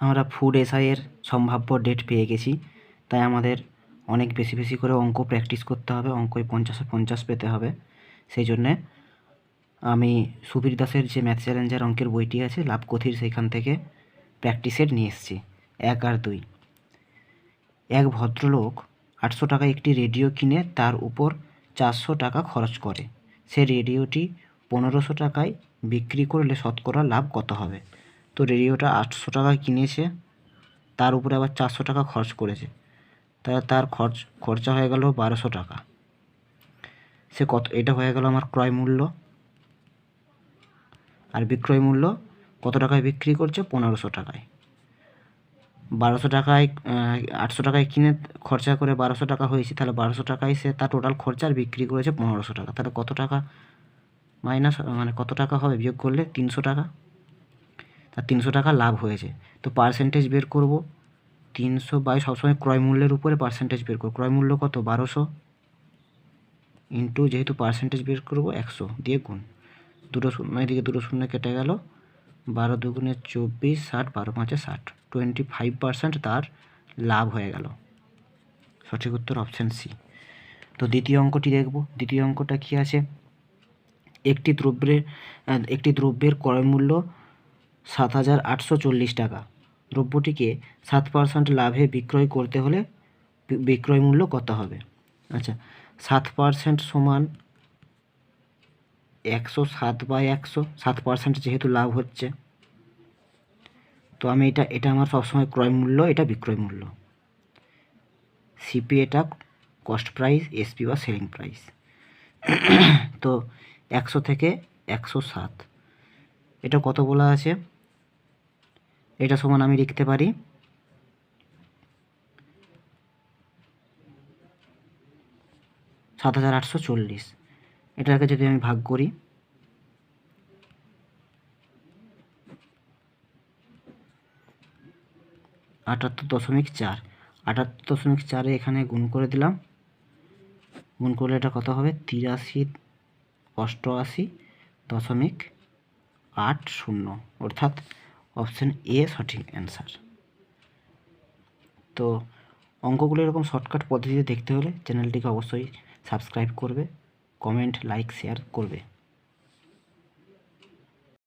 আমরা ফুড এসআইয়ের সম্ভাব্য ডেট পেয়ে গেছি। তাই আমাদের অনেক বেশি বেশি করে অঙ্ক প্র্যাকটিস করতে হবে অঙ্কয় পঞ্চাশে পঞ্চাশ পেতে হবে। সেই জন্যে আমি সুবীর দাসের যে ম্যাথ চ্যালেঞ্জার অঙ্কের বইটি আছে, লাভকথির সেইখান থেকে প্র্যাকটিসের নিয়ে এসেছি, এক আর দুই। এক ভদ্রলোক আটশো টাকায় একটি রেডিও কিনে তার উপর চারশো টাকা খরচ করে। সে রেডিওটি পনেরোশো টাকায় বিক্রি করলে শতকরা লাভ কত হবে? তো রেডিওটা আটশো টাকায় কিনেছে, তার উপরে আবার চারশো টাকা খরচ করেছে। তাহলে তার খরচ, খরচা হয়ে গেল বারোশো টাকা। সে কত, এটা হয়ে গেল আমার ক্রয় মূল্য। আর বিক্রয় মূল্য কত টাকায় বিক্রি করছে? পনেরোশো টাকায়। বারোশো টাকায় আটশো টাকায় কিনে খরচা করে বারোশো টাকা হয়েছে, তাহলে বারোশো টাকায় সে তার টোটাল খরচা আর বিক্রি করেছে পনেরোশো টাকা। তাহলে কত টাকা মাইনাস মানে কত টাকা হবে বিয়োগ করলে? তিনশো টাকা। তার তিনশো টাকা লাভ হয়েছে। তো পার্সেন্টেজ বের করব। তিনশো বাই সবসময় ক্রয় মূল্যের উপরে পার্সেন্টেজ বের করব। ক্রয় মূল্য কত? বারোশো। ইন্টু যেহেতু পার্সেন্টেজ বের করব, একশো দিয়ে গুণ। দুটো শূন্য, এদিকে দুটো শূন্য কেটে গেল। বারো দুগুণে চব্বিশ, ষাট, বারো পাঁচে ষাট। টোয়েন্টি ফাইভ পার্সেন্ট তার লাভ হয়ে গেল। সঠিক উত্তর অপশান সি তো দ্বিতীয় অঙ্কটি দেখব। দ্বিতীয় অঙ্কটা কী আছে? একটি দ্রব্যের একটি দ্রব্যের ক্রয় মূল্য সাত হাজার আটশো চল্লিশ টাকা। দ্রব্যটিকে সাত পার্সেন্ট লাভে বিক্রয় করতে হলে বিক্রয় মূল্য কত হবে? আচ্ছা সাত পার্সেন্ট সমান একশো সাত বাই একশো, সাত পার্সেন্ট যেহেতু লাভ হচ্ছে, তো আমি এটা এটা আমার সবসময় ক্রয় মূল্য, এটা বিক্রয় মূল্য। সিপি এটা কস্ট প্রাইস এসপি বা সেলিং প্রাইস তো একশো থেকে একশো সাত। এটা কত বলা আছে? এটা সমান আমি লিখতে পারি। সাত হাজার আটশো চল্লিশ। এটাকে যদি আমি ভাগ করি, আটাত্তর দশমিক চার। আটাত্তর দশমিক চারে এখানে গুণ করে দিলাম। গুণ করলে এটা কত হবে? তিরাশি অষ্টআশি দশমিক আট শূন্য। অর্থাৎ অপশান এ সঠিক অ্যান্সার। তো অঙ্কগুলো এরকম শর্টকাট পদ্ধতিতে দেখতে হলে চ্যানেলটিকে অবশ্যই সাবস্ক্রাইব করবে, কমেন্ট, লাইক, শেয়ার করবে।